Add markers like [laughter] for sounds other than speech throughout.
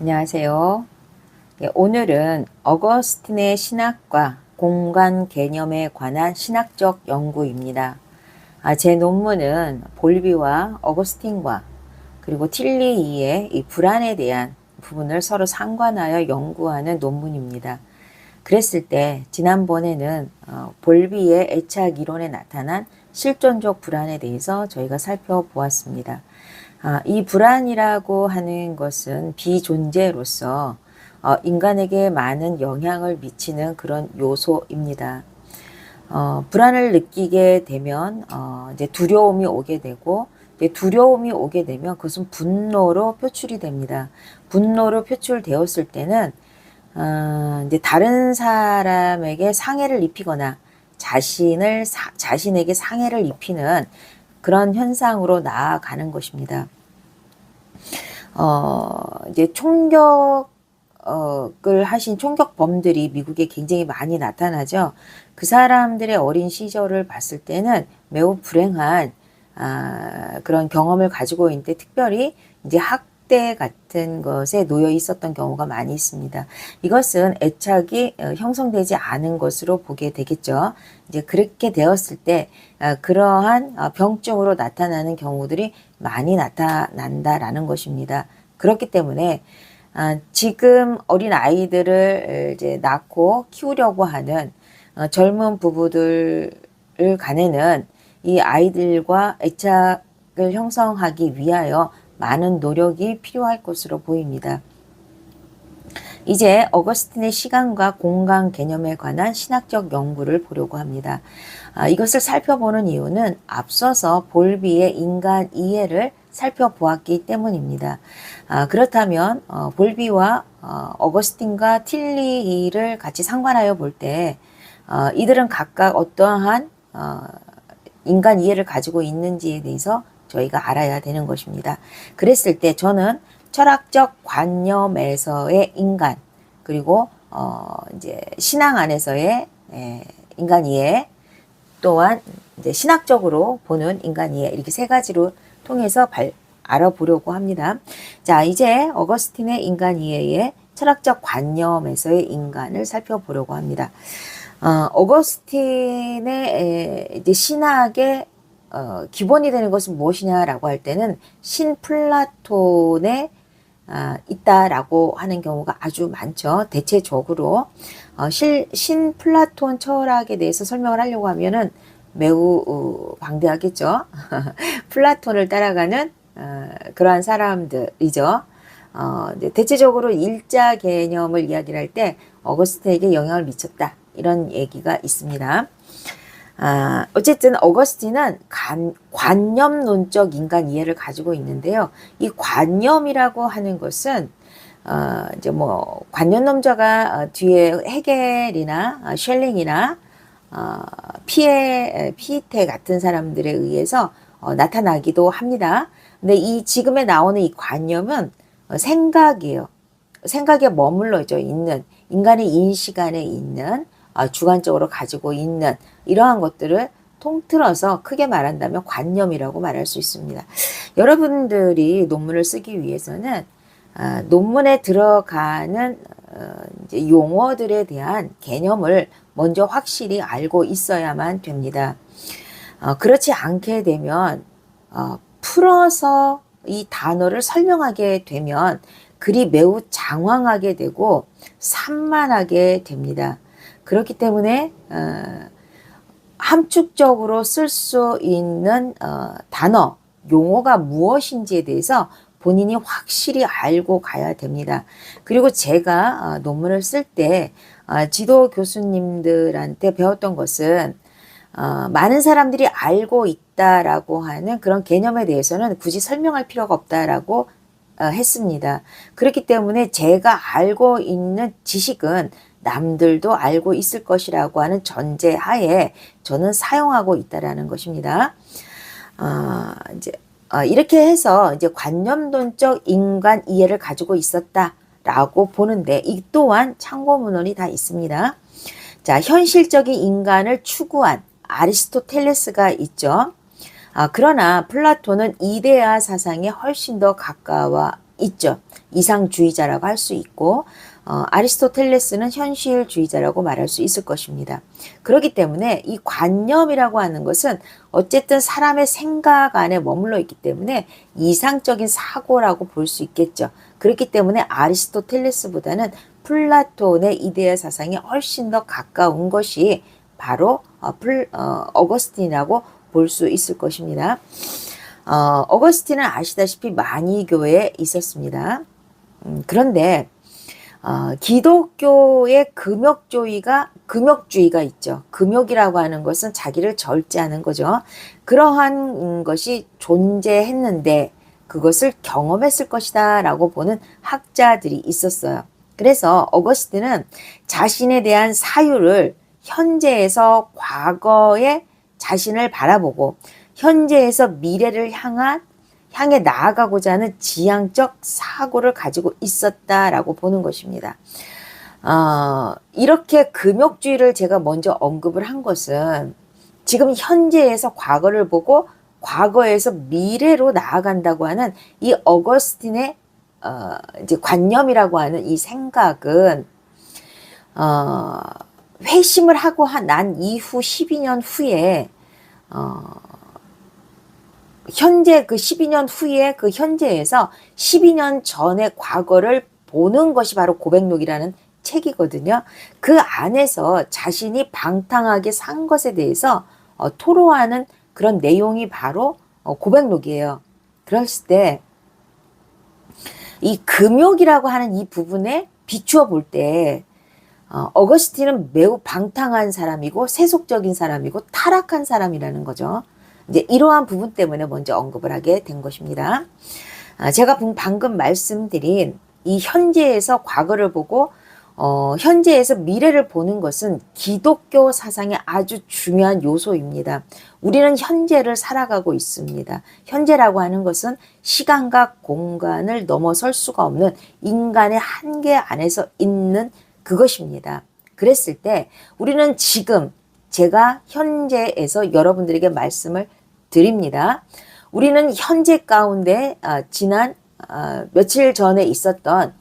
안녕하세요. 예, 오늘은 어거스틴의 신학과 공간 개념에 관한 신학적 연구입니다. 아, 제 논문은 볼비와 어거스틴과 그리고 틸리이의 이 불안에 대한 부분을 서로 상관하여 연구하는 논문입니다. 그랬을 때 지난번에는 어, 볼비의 애착 이론에 나타난 실존적 불안에 대해서 저희가 살펴보았습니다. 아, 이 불안이라고 하는 것은 비존재로서 어, 인간에게 많은 영향을 미치는 그런 요소입니다. 어, 불안을 느끼게 되면 어, 이제 두려움이 오게 되고 두려움이 오게 되면 그것은 분노로 표출이 됩니다. 분노로 표출되었을 때는 어, 이제 다른 사람에게 상해를 입히거나 자신을 사, 자신에게 상해를 입히는 그런 현상으로 나아가는 것입니다. 어, 이제 총격을 하신 총격범들이 미국에 굉장히 많이 나타나죠. 그 사람들의 어린 시절을 봤을 때는 매우 불행한 아, 그런 경험을 가지고 있는데 특별히 이제 학대 같은 것에 놓여 있었던 경우가 많이 있습니다. 이것은 애착이 어, 형성되지 않은 것으로 보게 되겠죠. 이제 그렇게 되었을 때 아, 그러한 어, 병증으로 나타나는 경우들이 많이 나타난다라는 것입니다. 그렇기 때문에 아, 지금 어린 아이들을 이제 낳고 키우려고 하는 어, 젊은 부부들을 간에는 이 아이들과 애착을 형성하기 위하여 많은 노력이 필요할 것으로 보입니다. 이제 어거스틴의 시간과 공간 개념에 관한 신학적 연구를 보려고 합니다. 아, 이것을 살펴보는 이유는 앞서서 볼비의 인간 이해를 살펴보았기 때문입니다. 아, 그렇다면 어, 볼비와 어, 어거스틴과 틸리를 같이 상관하여 볼때 어, 이들은 각각 어떠한 어, 인간 이해를 가지고 있는지에 대해서 저희가 알아야 되는 것입니다. 그랬을 때 저는 철학적 관념에서의 인간 그리고 어 이제 신앙 안에서의 예, 인간 이해 또한 이제 신학적으로 보는 인간 이해 이렇게 세 가지로 통해서 발, 알아보려고 합니다. 자 이제 어거스틴의 인간 이해의 철학적 관념에서의 인간을 살펴보려고 합니다. 어, 어거스틴의 이제 신학의 어, 기본이 되는 것은 무엇이냐라고 할 때는 신 플라톤의 아, 있다라고 하는 경우가 아주 많죠. 대체적으로 어, 실, 신 플라톤 철학에 대해서 설명을 하려고 하면은 매우 어, 방대하겠죠. [laughs] 플라톤을 따라가는 어, 그러한 사람들이죠. 어, 대체적으로 일자 개념을 이야기를 할때 어거스틴에게 영향을 미쳤다 이런 얘기가 있습니다. 아, 어쨌든 어거스틴은 관, 관념론적 인간 이해를 가지고 있는데요. 이 관념이라고 하는 것은 어, 이제 뭐 관념론자가 어, 뒤에 헤겔이나 어, 셸링이나 어, 피에 피테 같은 사람들에 의해서 어, 나타나기도 합니다. 근데 이 지금에 나오는 이 관념은 어, 생각이에요. 생각에 머물러 있는 인간의 인식 안에 있는 어, 주관적으로 가지고 있는 이러한 것들을 통틀어서 크게 말한다면 관념이라고 말할 수 있습니다. 여러분들이 논문을 쓰기 위해서는 어, 논문에 들어가는 어, 용어들에 대한 개념을 먼저 확실히 알고 있어야만 됩니다. 그렇지 않게 되면 풀어서 이 단어를 설명하게 되면 글이 매우 장황하게 되고 산만하게 됩니다. 그렇기 때문에 어, 함축적으로 쓸 수 있는 어, 단어, 용어가 무엇인지에 대해서 본인이 확실히 알고 가야 됩니다. 그리고 제가 어, 논문을 쓸때 어, 지도 교수님들한테 배웠던 것은 어, 많은 사람들이 알고 있다라고 하는 그런 개념에 대해서는 굳이 설명할 필요가 없다라고 어, 했습니다. 그렇기 때문에 제가 알고 있는 지식은 남들도 알고 있을 것이라고 하는 전제 하에 저는 사용하고 있다라는 것입니다. 어, 이제 어, 이렇게 해서 이제 관념론적 인간 이해를 가지고 있었다. 라고 보는데 이 또한 참고 문헌이 다 있습니다. 자, 현실적인 인간을 추구한 아리스토텔레스가 있죠. 아, 그러나 플라톤은 이데아 사상에 훨씬 더 가까워 있죠. 이상주의자라고 할 수 있고 어, 아리스토텔레스는 현실주의자라고 말할 수 있을 것입니다. 그렇기 때문에 이 관념이라고 하는 것은 어쨌든 사람의 생각 안에 머물러 있기 때문에 이상적인 사고라고 볼 수 있겠죠. 그렇기 때문에 아리스토텔레스보다는 플라톤의 이데아 사상이 훨씬 더 가까운 것이 바로 어, 플, 어, 어거스틴이라고 볼 수 있을 것입니다. 어, 어거스틴은 아시다시피 마니교에 있었습니다. 음, 그런데 어, 기독교의 금욕주의가 금욕주의가 있죠. 금욕이라고 하는 것은 자기를 절제하는 거죠. 그러한 것이 존재했는데 그것을 경험했을 것이다라고 보는 학자들이 있었어요. 그래서 어거스틴은 자신에 대한 사유를 현재에서 과거의 자신을 바라보고 현재에서 미래를 향한 향해 나아가고자 하는 지향적 사고를 가지고 있었다라고 보는 것입니다. 어, 이렇게 금욕주의를 제가 먼저 언급을 한 것은 지금 현재에서 과거를 보고 과거에서 미래로 나아간다고 하는 이 어거스틴의 어, 이제 관념이라고 하는 이 생각은 어, 회심을 하고 난 이후 12년 후에 어, 현재 그 12년 후에 그 현재에서 12년 전의 과거를 보는 것이 바로 고백록이라는 책이거든요. 그 안에서 자신이 방탕하게 산 것에 대해서 어, 토로하는 그런 내용이 바로 어, 고백록이에요. 그랬을 때 이 금욕이라고 하는 이 부분에 비추어 볼때 어, 어거스틴은 매우 방탕한 사람이고 세속적인 사람이고 타락한 사람이라는 거죠. 이제 이러한 부분 때문에 먼저 언급을 하게 된 것입니다. 아, 제가 방금 말씀드린 이 현재에서 과거를 보고 어, 현재에서 미래를 보는 것은 기독교 사상의 아주 중요한 요소입니다. 우리는 현재를 살아가고 있습니다. 현재라고 하는 것은 시간과 공간을 넘어설 수가 없는 인간의 한계 안에서 있는 그것입니다. 그랬을 때 우리는 지금 제가 현재에서 여러분들에게 말씀을 드립니다. 우리는 현재 가운데 어, 지난 어, 며칠 전에 있었던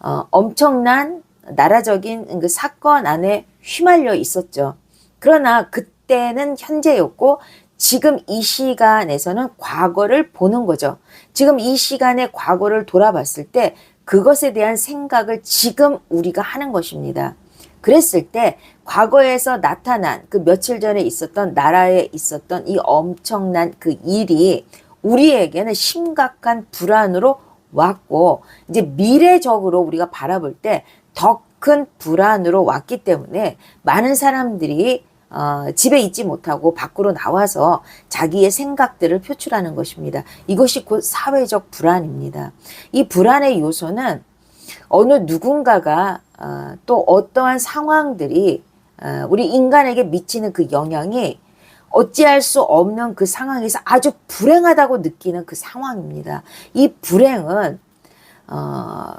어, 엄청난 나라적인 그 사건 안에 휘말려 있었죠. 그러나 그때는 현재였고 지금 이 시간에서는 과거를 보는 거죠. 지금 이 시간의 과거를 돌아봤을 때 그것에 대한 생각을 지금 우리가 하는 것입니다. 그랬을 때 과거에서 나타난 그 며칠 전에 있었던 나라에 있었던 이 엄청난 그 일이 우리에게는 심각한 불안으로 왔고 이제 미래적으로 우리가 바라볼 때 더 큰 불안으로 왔기 때문에 많은 사람들이 어, 집에 있지 못하고 밖으로 나와서 자기의 생각들을 표출하는 것입니다. 이것이 곧 사회적 불안입니다. 이 불안의 요소는 어느 누군가가 어, 또 어떠한 상황들이 어, 우리 인간에게 미치는 그 영향이 어찌할 수 없는 그 상황에서 아주 불행하다고 느끼는 그 상황입니다. 이 불행은 어,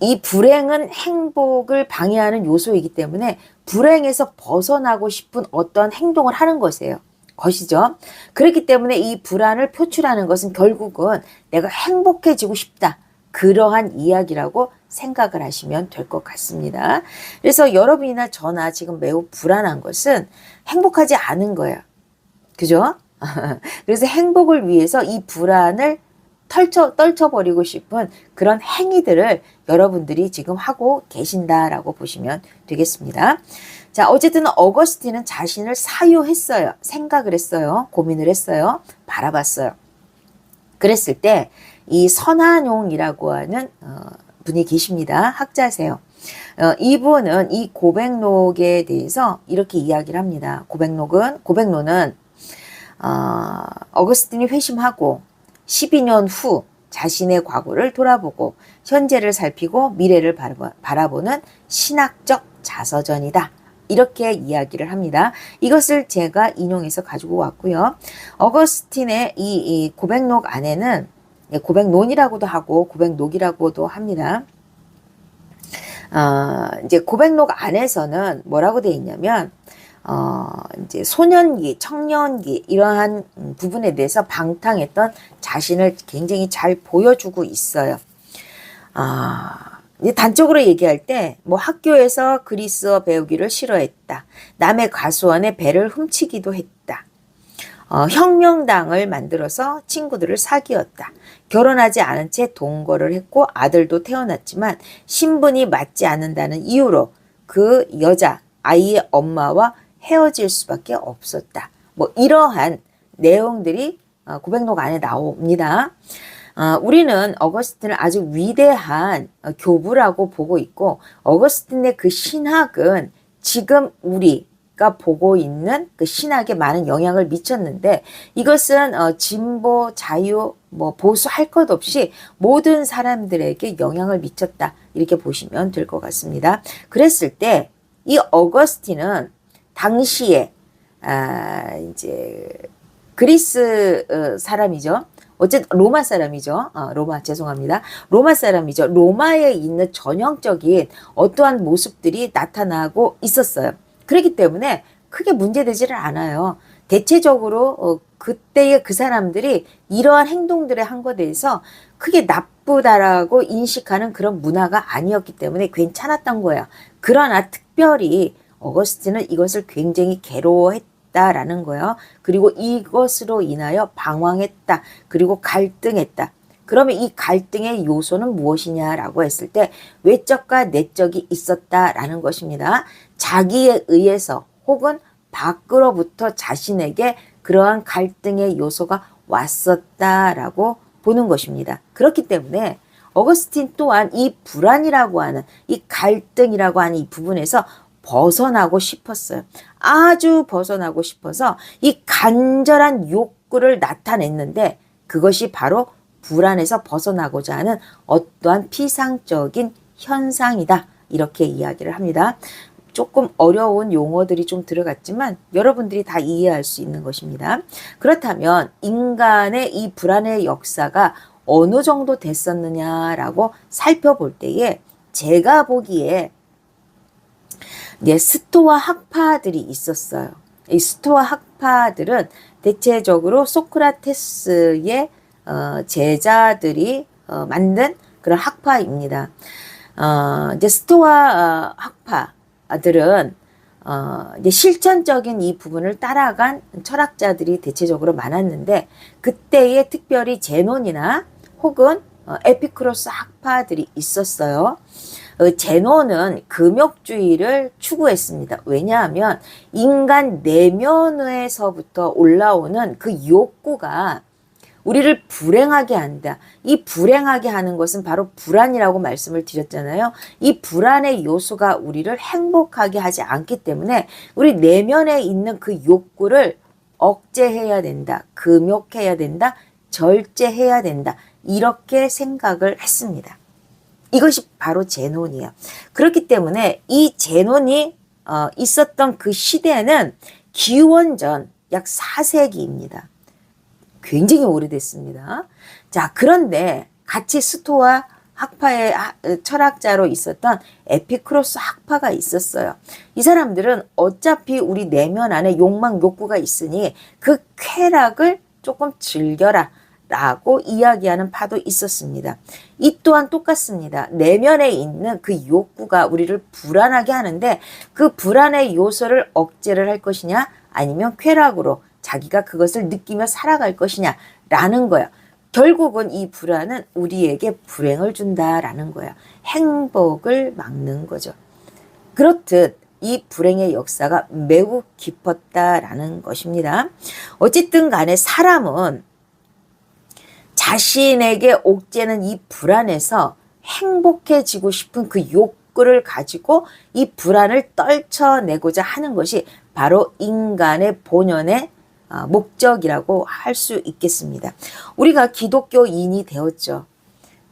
이 불행은 행복을 방해하는 요소이기 때문에 불행에서 벗어나고 싶은 어떤 행동을 하는 것이에요. 것이죠. 그렇기 때문에 이 불안을 표출하는 것은 결국은 내가 행복해지고 싶다. 그러한 이야기라고 생각을 하시면 될 것 같습니다. 그래서 여러분이나 저나 지금 매우 불안한 것은 행복하지 않은 거예요. 그죠? [laughs] 그래서 행복을 위해서 이 불안을 털쳐, 떨쳐버리고 싶은 그런 행위들을 여러분들이 지금 하고 계신다라고 보시면 되겠습니다. 자, 어쨌든 어거스틴은 자신을 사유했어요. 생각을 했어요. 고민을 했어요. 바라봤어요. 그랬을 때 이 선한용이라고 하는 어, 분이 계십니다. 학자세요. 어, 이분은 이 고백록에 대해서 이렇게 이야기를 합니다. 고백록은 고백록은 어, 어거스틴이 회심하고 12년 후 자신의 과거를 돌아보고 현재를 살피고 미래를 바라보는 신학적 자서전이다. 이렇게 이야기를 합니다. 이것을 제가 인용해서 가지고 왔고요. 어거스틴의 이, 이 고백록 안에는 예, 고백론이라고도 하고 고백록이라고도 합니다. 어, 이제 고백록 안에서는 뭐라고 돼 있냐면 어, 이제 소년기, 청년기 이러한 음, 부분에 대해서 방탕했던 자신을 굉장히 잘 보여주고 있어요. 아, 이제 단적으로 얘기할 때, 뭐 학교에서 그리스어 배우기를 싫어했다. 남의 가수원의 배를 훔치기도 했다. 어, 혁명당을 만들어서 친구들을 사귀었다. 결혼하지 않은 채 동거를 했고 아들도 태어났지만 신분이 맞지 않는다는 이유로 그 여자 아이의 엄마와 헤어질 수밖에 없었다. 뭐 이러한 내용들이 어, 고백록 안에 나옵니다. 어, 우리는 어거스틴을 아주 위대한 어, 교부라고 보고 있고 어거스틴의 그 신학은 지금 우리 가 보고 있는 그 신학에 많은 영향을 미쳤는데 이것은 어, 진보, 자유, 뭐 보수 할 것 없이 모든 사람들에게 영향을 미쳤다 이렇게 보시면 될 것 같습니다. 그랬을 때 이 어거스틴은 당시에 아 이제 그리스 어, 사람이죠. 어쨌든 로마 사람이죠. 어, 로마 죄송합니다. 로마 사람이죠. 로마에 있는 전형적인 어떠한 모습들이 나타나고 있었어요. 그렇기 때문에 크게 문제되지를 않아요. 대체적으로 어, 그때의 그 사람들이 이러한 행동들을 한 것에 대해서 크게 나쁘다라고 인식하는 그런 문화가 아니었기 때문에 괜찮았던 거예요. 그러나 특별히 어거스틴은 이것을 굉장히 괴로워했다라는 거예요. 그리고 이것으로 인하여 방황했다. 그리고 갈등했다. 그러면 이 갈등의 요소는 무엇이냐라고 했을 때 외적과 내적이 있었다라는 것입니다. 자기에 의해서 혹은 밖으로부터 자신에게 그러한 갈등의 요소가 왔었다라고 보는 것입니다. 그렇기 때문에 어거스틴 또한 이 불안이라고 하는 이 갈등이라고 하는 이 부분에서 벗어나고 싶었어요. 아주 벗어나고 싶어서 이 간절한 욕구를 나타냈는데 그것이 바로 불안에서 벗어나고자 하는 어떠한 피상적인 현상이다. 이렇게 이야기를 합니다. 조금 어려운 용어들이 좀 들어갔지만 여러분들이 다 이해할 수 있는 것입니다. 그렇다면 인간의 이 불안의 역사가 어느 정도 됐었느냐라고 살펴볼 때에 제가 보기에 예, 스토아 학파들이 있었어요. 이 스토아 학파들은 대체적으로 소크라테스의 어, 제자들이 어, 만든 그런 학파입니다. 어, 이제 스토아 어, 학파 들은 어, 이제 실천적인 이 부분을 따라간 철학자들이 대체적으로 많았는데 그때에 특별히 제논이나 혹은 어, 에피크로스 학파들이 있었어요. 어, 제논은 금욕주의를 추구했습니다. 왜냐하면 인간 내면에서부터 올라오는 그 욕구가 우리를 불행하게 한다. 이 불행하게 하는 것은 바로 불안이라고 말씀을 드렸잖아요. 이 불안의 요소가 우리를 행복하게 하지 않기 때문에 우리 내면에 있는 그 욕구를 억제해야 된다. 금욕해야 된다. 절제해야 된다. 이렇게 생각을 했습니다. 이것이 바로 제논이에요. 그렇기 때문에 이 제논이 어, 있었던 그 시대는 기원전 약 4세기입니다. 굉장히 오래됐습니다. 자, 그런데 같이 스토아 학파의 철학자로 있었던 에피크로스 학파가 있었어요. 이 사람들은 어차피 우리 내면 안에 욕망, 욕구가 있으니 그 쾌락을 조금 즐겨라. 라고 이야기하는 파도 있었습니다. 이 또한 똑같습니다. 내면에 있는 그 욕구가 우리를 불안하게 하는데 그 불안의 요소를 억제를 할 것이냐 아니면 쾌락으로 자기가 그것을 느끼며 살아갈 것이냐 라는 거예요. 결국은 이 불안은 우리에게 불행을 준다라는 거예요. 행복을 막는 거죠. 그렇듯 이 불행의 역사가 매우 깊었다라는 것입니다. 어쨌든 간에 사람은 자신에게 옥죄는 이 불안에서 행복해지고 싶은 그 욕구를 가지고 이 불안을 떨쳐내고자 하는 것이 바로 인간의 본연의 어, 목적이라고 할 수 있겠습니다. 우리가 기독교인이 되었죠.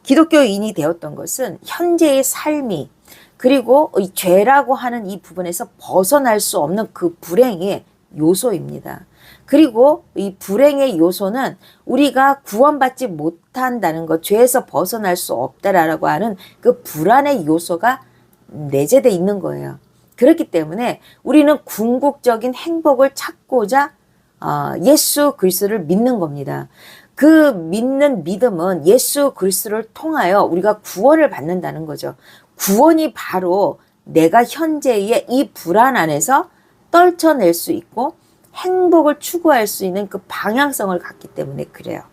기독교인이 되었던 것은 현재의 삶이 그리고 이 죄라고 하는 이 부분에서 벗어날 수 없는 그 불행의 요소입니다. 그리고 이 불행의 요소는 우리가 구원받지 못한다는 것, 죄에서 벗어날 수 없다라고 하는 그 불안의 요소가 내재돼 있는 거예요. 그렇기 때문에 우리는 궁극적인 행복을 찾고자 어, 예수 그리스도를 믿는 겁니다. 그 믿는 믿음은 예수 그리스도를 통하여 우리가 구원을 받는다는 거죠. 구원이 바로 내가 현재의 이 불안 안에서 떨쳐낼 수 있고 행복을 추구할 수 있는 그 방향성을 갖기 때문에 그래요.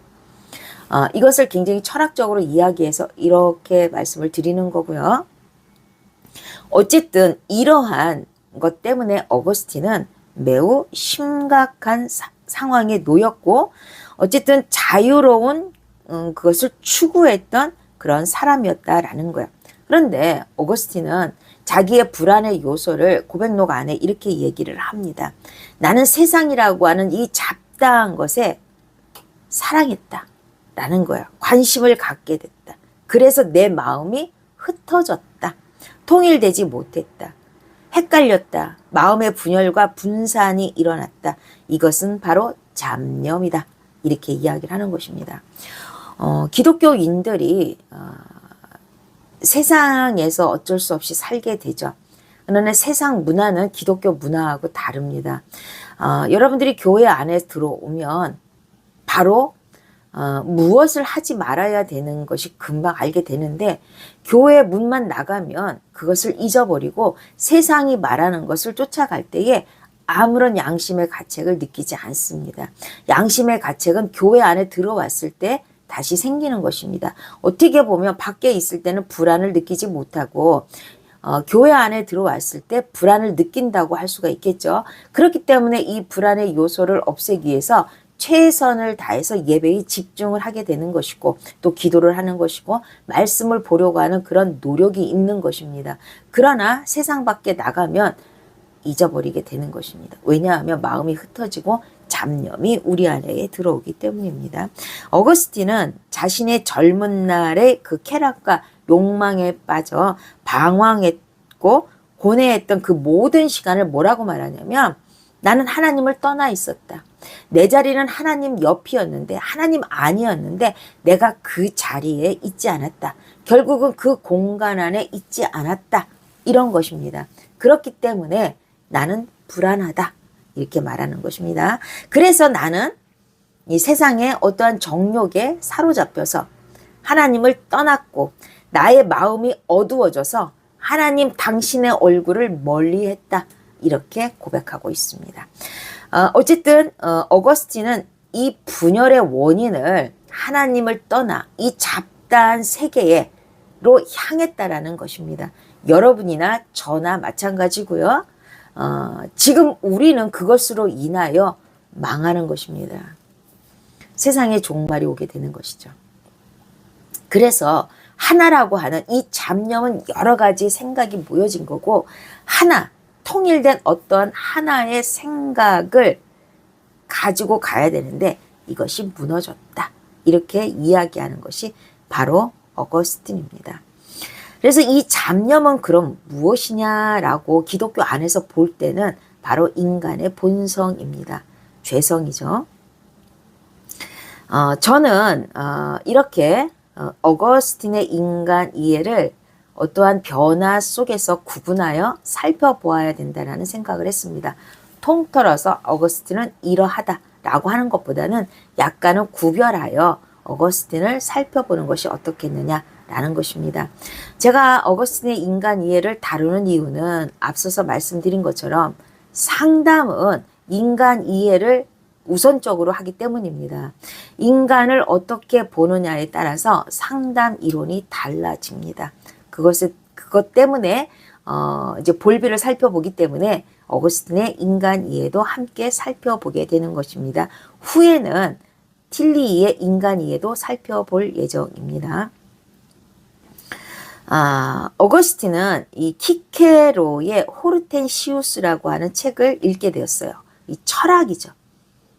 어, 이것을 굉장히 철학적으로 이야기해서 이렇게 말씀을 드리는 거고요. 어쨌든 이러한 것 때문에 어거스틴은 매우 심각한 사, 상황에 놓였고 어쨌든 자유로운 음, 그것을 추구했던 그런 사람이었다라는 거예요. 그런데 오거스틴은 자기의 불안의 요소를 고백록 안에 이렇게 얘기를 합니다. 나는 세상이라고 하는 이 잡다한 것에 사랑했다. 라는 거예요. 관심을 갖게 됐다. 그래서 내 마음이 흩어졌다. 통일되지 못했다. 헷갈렸다. 마음의 분열과 분산이 일어났다. 이것은 바로 잡념이다. 이렇게 이야기를 하는 것입니다. 어, 기독교인들이 어, 세상에서 어쩔 수 없이 살게 되죠. 그러나 세상 문화는 기독교 문화하고 다릅니다. 어, 여러분들이 교회 안에 들어오면 바로 어, 무엇을 하지 말아야 되는 것이 금방 알게 되는데 교회 문만 나가면 그것을 잊어버리고 세상이 말하는 것을 쫓아갈 때에 아무런 양심의 가책을 느끼지 않습니다. 양심의 가책은 교회 안에 들어왔을 때 다시 생기는 것입니다. 어떻게 보면 밖에 있을 때는 불안을 느끼지 못하고 어, 교회 안에 들어왔을 때 불안을 느낀다고 할 수가 있겠죠. 그렇기 때문에 이 불안의 요소를 없애기 위해서 최선을 다해서 예배에 집중을 하게 되는 것이고 또 기도를 하는 것이고 말씀을 보려고 하는 그런 노력이 있는 것입니다. 그러나 세상 밖에 나가면 잊어버리게 되는 것입니다. 왜냐하면 마음이 흩어지고 잡념이 우리 안에 들어오기 때문입니다. 어거스틴은 자신의 젊은 날의 그 쾌락과 욕망에 빠져 방황했고 고뇌했던 그 모든 시간을 뭐라고 말하냐면 나는 하나님을 떠나 있었다. 내 자리는 하나님 옆이었는데 하나님 아니었는데 내가 그 자리에 있지 않았다. 결국은 그 공간 안에 있지 않았다. 이런 것입니다. 그렇기 때문에 나는 불안하다. 이렇게 말하는 것입니다. 그래서 나는 이 세상의 어떠한 정욕에 사로잡혀서 하나님을 떠났고 나의 마음이 어두워져서 하나님 당신의 얼굴을 멀리 했다. 이렇게 고백하고 있습니다. 어, 어쨌든 어, 어거스틴은 이 분열의 원인을 하나님을 떠나 이 잡다한 세계로 향했다라는 것입니다. 여러분이나 저나 마찬가지고요. 어, 지금 우리는 그것으로 인하여 망하는 것입니다. 세상에 종말이 오게 되는 것이죠. 그래서 하나라고 하는 이 잡념은 여러 가지 생각이 모여진 거고 하나 통일된 어떠한 하나의 생각을 가지고 가야 되는데 이것이 무너졌다. 이렇게 이야기하는 것이 바로 어거스틴입니다. 그래서 이 잡념은 그럼 무엇이냐라고 기독교 안에서 볼 때는 바로 인간의 본성입니다. 죄성이죠. 어, 저는 어, 이렇게 어, 어거스틴의 인간 이해를 어떠한 변화 속에서 구분하여 살펴보아야 된다는 생각을 했습니다. 통틀어서 어거스틴은 이러하다라고 하는 것보다는 약간은 구별하여 어거스틴을 살펴보는 것이 어떻겠느냐 라는 것입니다. 제가 어거스틴의 인간 이해를 다루는 이유는 앞서서 말씀드린 것처럼 상담은 인간 이해를 우선적으로 하기 때문입니다. 인간을 어떻게 보느냐에 따라서 상담 이론이 달라집니다. 그것을 그것 때문에 어 이제 볼비를 살펴보기 때문에 어거스틴의 인간 이해도 함께 살펴보게 되는 것입니다. 후에는 틸리의 인간 이해도 살펴볼 예정입니다. 아, 어거스틴은 이 키케로의 호르텐시우스라고 하는 책을 읽게 되었어요. 이 철학이죠.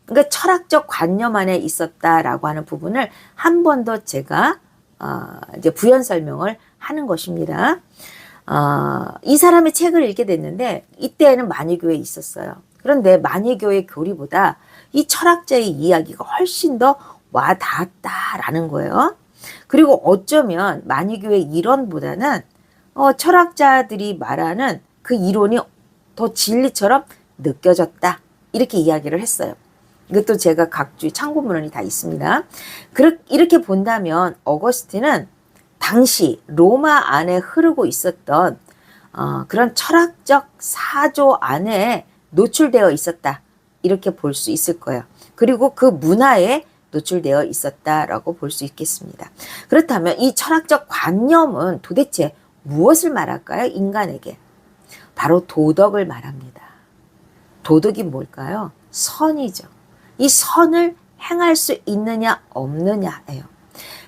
그러니까 철학적 관념 안에 있었다라고 하는 부분을 한 번 더 제가 어, 이제 부연 설명을 하는 것입니다. 어, 이 사람의 책을 읽게 됐는데 이때에는 만유교에 있었어요. 그런데 만유교의 교리보다 이 철학자의 이야기가 훨씬 더 와닿았다라는 거예요. 그리고 어쩌면 만유교의 이론보다는 어, 철학자들이 말하는 그 이론이 더 진리처럼 느껴졌다. 이렇게 이야기를 했어요. 이것도 제가 각주의 참고문헌이 다 있습니다. 그렇, 이렇게 본다면 어거스틴은 당시 로마 안에 흐르고 있었던 어, 그런 철학적 사조 안에 노출되어 있었다. 이렇게 볼 수 있을 거예요. 그리고 그 문화에 노출되어 있었다라고 볼 수 있겠습니다. 그렇다면 이 철학적 관념은 도대체 무엇을 말할까요? 인간에게. 바로 도덕을 말합니다. 도덕이 뭘까요? 선이죠. 이 선을 행할 수 있느냐 없느냐예요.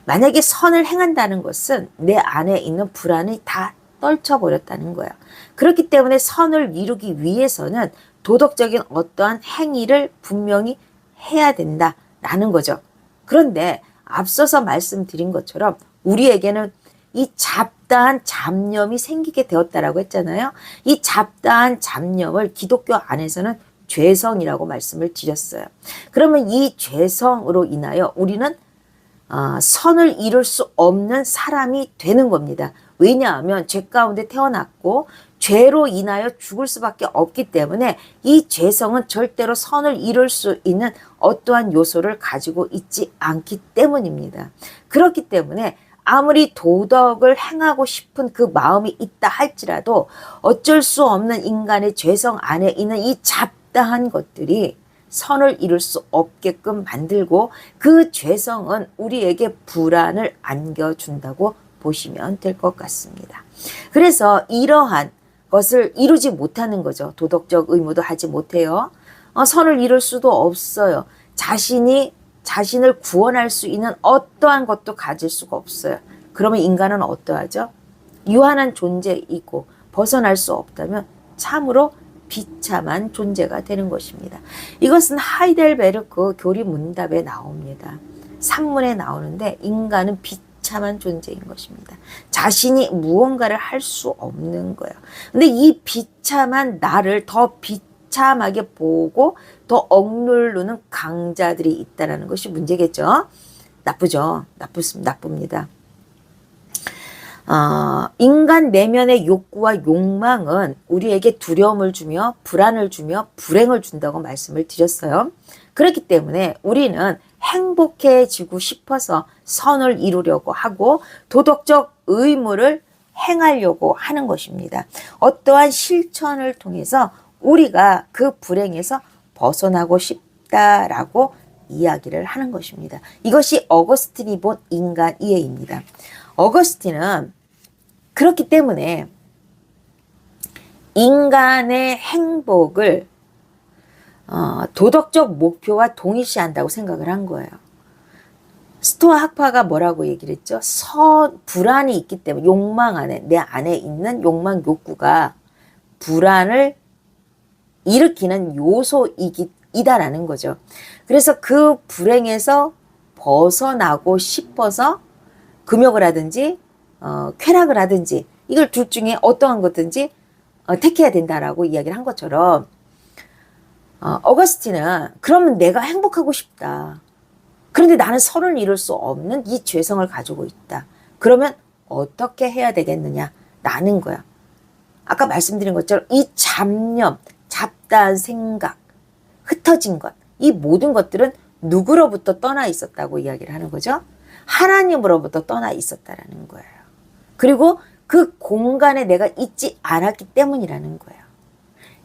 만약에 선을 행한다는 것은 내 안에 있는 불안이 다 떨쳐버렸다는 거예요. 그렇기 때문에 선을 이루기 위해서는 도덕적인 어떠한 행위를 분명히 해야 된다라는 거죠. 그런데 앞서서 말씀드린 것처럼 우리에게는 이 잡다한 잡념이 생기게 되었다라고 했잖아요. 이 잡다한 잡념을 기독교 안에서는 죄성이라고 말씀을 드렸어요. 그러면 이 죄성으로 인하여 우리는 어, 선을 이룰 수 없는 사람이 되는 겁니다. 왜냐하면 죄 가운데 태어났고 죄로 인하여 죽을 수밖에 없기 때문에 이 죄성은 절대로 선을 이룰 수 있는 어떠한 요소를 가지고 있지 않기 때문입니다. 그렇기 때문에 아무리 도덕을 행하고 싶은 그 마음이 있다 할지라도 어쩔 수 없는 인간의 죄성 안에 있는 이 잡다한 것들이 선을 이룰 수 없게끔 만들고 그 죄성은 우리에게 불안을 안겨준다고 보시면 될 것 같습니다. 그래서 이러한 것을 이루지 못하는 거죠. 도덕적 의무도 하지 못해요. 어, 선을 이룰 수도 없어요. 자신이 자신을 구원할 수 있는 어떠한 것도 가질 수가 없어요. 그러면 인간은 어떠하죠? 유한한 존재이고 벗어날 수 없다면 참으로 비참한 존재가 되는 것입니다. 이것은 하이델베르크 교리 문답에 나옵니다. 산문에 나오는데 인간은 비참한 존재인 것입니다. 자신이 무언가를 할 수 없는 거예요. 근데 이 비참한 나를 더 비참하게 보고 더 억누르는 강자들이 있다라는 것이 문제겠죠. 나쁘죠. 나쁘습니다. 나쁩니다. 어, 인간 내면의 욕구와 욕망은 우리에게 두려움을 주며 불안을 주며 불행을 준다고 말씀을 드렸어요. 그렇기 때문에 우리는 행복해지고 싶어서 선을 이루려고 하고 도덕적 의무를 행하려고 하는 것입니다. 어떠한 실천을 통해서 우리가 그 불행에서 벗어나고 싶다라고 이야기를 하는 것입니다. 이것이 어거스틴이 본 인간 이해입니다. 어거스틴은 그렇기 때문에 인간의 행복을 어, 도덕적 목표와 동일시한다고 생각을 한 거예요. 스토아 학파가 뭐라고 얘기를 했죠? 선, 불안이 있기 때문에 욕망 안에, 내 안에 있는 욕망 욕구가 불안을 일으키는 요소이다라는 거죠. 그래서 그 불행에서 벗어나고 싶어서 금욕을 하든지 어, 쾌락을 하든지 이걸 둘 중에 어떠한 것든지 어, 택해야 된다라고 이야기를 한 것처럼 어, 어거스틴은 그러면 내가 행복하고 싶다. 그런데 나는 선을 이룰 수 없는 이 죄성을 가지고 있다. 그러면 어떻게 해야 되겠느냐? 나는 거야. 아까 말씀드린 것처럼 이 잡념, 잡다한 생각, 흩어진 것, 이 모든 것들은 누구로부터 떠나 있었다고 이야기를 하는 거죠? 하나님으로부터 떠나 있었다라는 거예요. 그리고 그 공간에 내가 있지 않았기 때문이라는 거예요.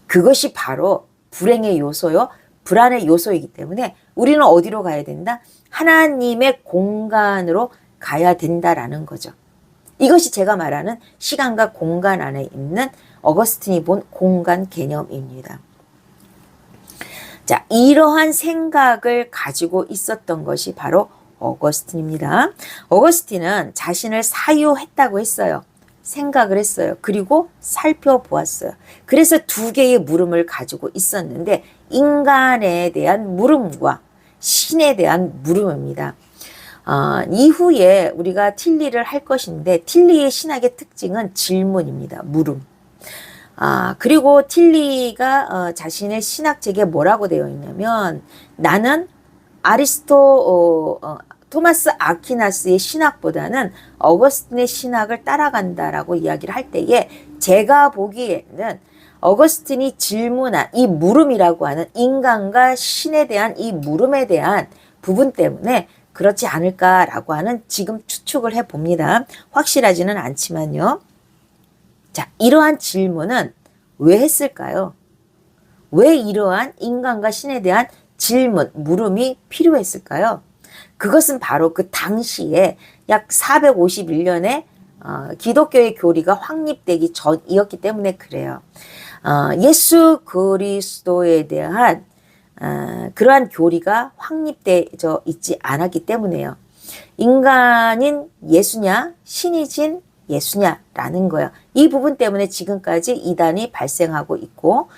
그것이 바로 불행의 요소요, 불안의 요소이기 때문에 우리는 어디로 가야 된다? 하나님의 공간으로 가야 된다라는 거죠. 이것이 제가 말하는 시간과 공간 안에 있는 어거스틴이 본 공간 개념입니다. 자, 이러한 생각을 가지고 있었던 것이 바로 어거스틴입니다. 어거스틴은 자신을 사유했다고 했어요. 생각을 했어요. 그리고 살펴보았어요. 그래서 두 개의 물음을 가지고 있었는데 인간에 대한 물음과 신에 대한 물음입니다. 어, 이후에 우리가 틸리를 할 것인데 틸리의 신학의 특징은 질문입니다. 물음. 아, 그리고 틸리가 어, 자신의 신학책에 뭐라고 되어 있냐면 나는 아리스토 어, 어, 토마스 아퀴나스의 신학보다는 어거스틴의 신학을 따라간다라고 이야기를 할 때에 제가 보기에는 어거스틴이 질문한 이 물음이라고 하는 인간과 신에 대한 이 물음에 대한 부분 때문에 그렇지 않을까라고 하는 지금 추측을 해 봅니다. 확실하지는 않지만요. 자, 이러한 질문은 왜 했을까요? 왜 이러한 인간과 신에 대한 질문, 물음이 필요했을까요? 그것은 바로 그 당시에 약 451년에 어, 기독교의 교리가 확립되기 전이었기 때문에 그래요. 어, 예수 그리스도에 대한 어, 그러한 교리가 확립되어 있지 않았기 때문에요. 인간인 예수냐, 신이진 예수냐라는 거예요. 이 부분 때문에 지금까지 이단이 발생하고 있고, 어,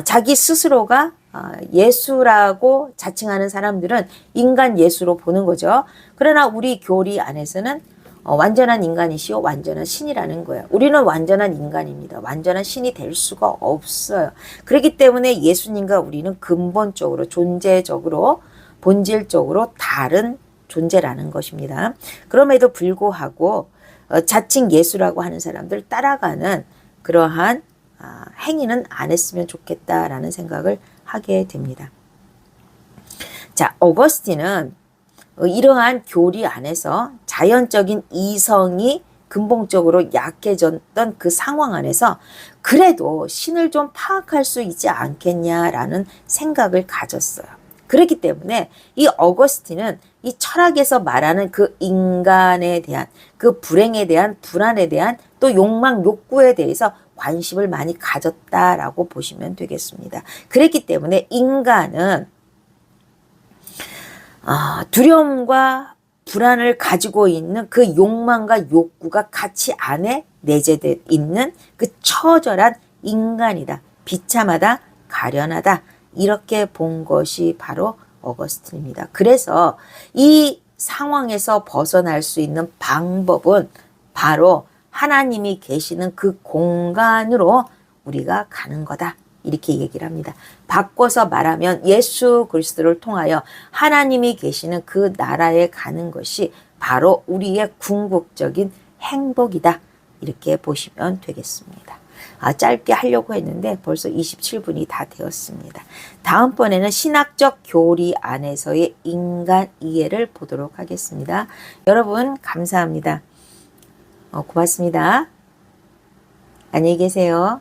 자기 스스로가 어, 예수라고 자칭하는 사람들은 인간 예수로 보는 거죠. 그러나 우리 교리 안에서는 어, 완전한 인간이시오, 완전한 신이라는 거예요. 우리는 완전한 인간입니다. 완전한 신이 될 수가 없어요. 그렇기 때문에 예수님과 우리는 근본적으로, 존재적으로, 본질적으로 다른 존재라는 것입니다. 그럼에도 불구하고 어, 자칭 예수라고 하는 사람들 따라가는 그러한 아, 행위는 안 했으면 좋겠다라는 생각을 하게 됩니다. 자, 어거스틴은 어, 이러한 교리 안에서 자연적인 이성이 근본적으로 약해졌던 그 상황 안에서 그래도 신을 좀 파악할 수 있지 않겠냐라는 생각을 가졌어요. 그렇기 때문에 이 어거스틴은 이 철학에서 말하는 그 인간에 대한 그 불행에 대한 불안에 대한 또 욕망, 욕구에 대해서 관심을 많이 가졌다라고 보시면 되겠습니다. 그랬기 때문에 인간은 아, 두려움과 불안을 가지고 있는 그 욕망과 욕구가 같이 안에 내재되어 있는 그 처절한 인간이다. 비참하다, 가련하다. 이렇게 본 것이 바로 어거스틴입니다. 그래서 이 상황에서 벗어날 수 있는 방법은 바로 하나님이 계시는 그 공간으로 우리가 가는 거다. 이렇게 얘기를 합니다. 바꿔서 말하면 예수 그리스도를 통하여 하나님이 계시는 그 나라에 가는 것이 바로 우리의 궁극적인 행복이다. 이렇게 보시면 되겠습니다. 아, 짧게 하려고 했는데 벌써 27분이 다 되었습니다. 다음번에는 신학적 교리 안에서의 인간 이해를 보도록 하겠습니다. 여러분, 감사합니다. 어, 고맙습니다. 안녕히 계세요.